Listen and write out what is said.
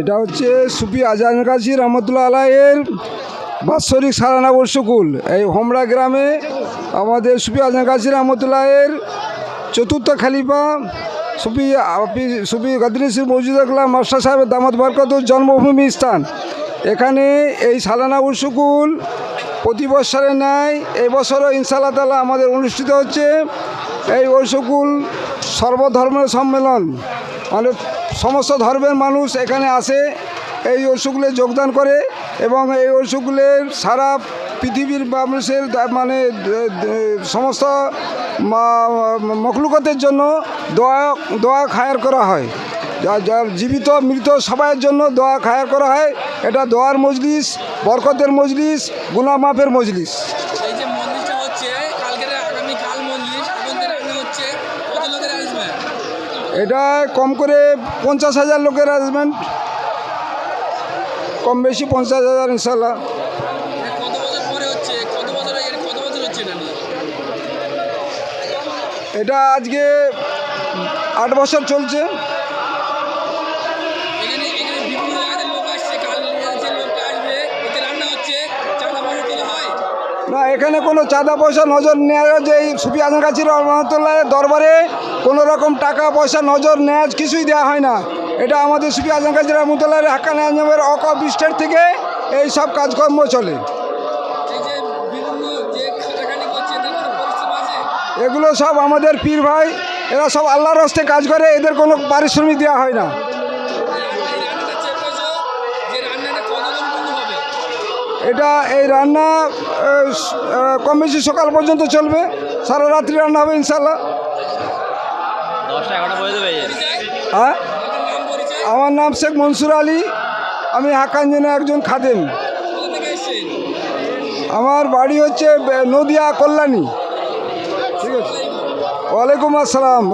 এটা হচ্ছে সুফি আজান কাজী রহমতুল্লাহ আলাইয়ের বাৎসরিক সারানা বর্ষকুল এই হোমরা গ্রামে আমাদের সুফি আজান কাজী রহমতুল্লাহের চতুর্থ খালিফা সুফি সুফি গদরিসির মৌজুদাকলাম মাস্টার সাহেবের দামদ বরকতুর জন্মভূমি স্থান। এখানে এই সালানা উৎসুকুল প্রতি বছরে নেয় এই বছরও ইনশাআল্লাহ তালা আমাদের অনুষ্ঠিত হচ্ছে। এই ওই উৎসুকুল সর্বধর্মের সম্মেলন। মানে সমস্ত ধর্মের মানুষ এখানে আসে, এই উৎসুকুলে যোগদান করে এবং এই উৎসুকুলের সারা পৃথিবীর মানুষের মানে সমস্ত মা- মখলুকতের জন্য দোয়া দোয়া খায়ার করা হয়। যার জীবিত, মৃত সবাইয়ের জন্য দোয়া খায়ার করা হয়। এটা দোয়ার মজলিস, বরকতের মজলিস গুনামাফের মজলিস এই যে মন্দিরটা হচ্ছে কালকের আগামী কাল মন্দির আপনাদের এখানে হচ্ছে কত লোকের অ্যারেঞ্জমেন্ট এটা কম করে পঞ্চাশ হাজার লোকের অ্যারেঞ্জমেন্ট কম বেশি পঞ্চাশ হাজার ইনশাল্লাহ। এটা আজকে আট বছর চলছে। না এখানে কোনো চাঁদা পয়সা নজর নেওয়া যে এই সুফি আজম কাছি রহমতুল্লাহের দরবারে কোনো রকম টাকা পয়সা নজর নেওয়া কিছুই দেওয়া হয় না। এটা আমাদের সুফি আজম কাছি রহমতুল্লাহের হাক্কান আজমের অকবিষ্টের থেকে এই সব কাজকর্ম চলে। এগুলো সব আমাদের পীর ভাই এরা সব আল্লাহর হস্তে কাজ করে এদের কোনো পারিশ্রমিক দেওয়া হয় না। এটা এই রান্না কম বেশি সকাল পর্যন্ত চলবে। সারা রাত্রি রান্না হবে ইনশাল্লাহ হ্যাঁ? আমার নাম শেখ মনসুর আলী। আমি হাক্কানজনের একজন খাদেম। আমার বাড়ি হচ্ছে নদিয়া কল্যাণী। ঠিক আছে? ওয়ালাইকুম আসসালাম।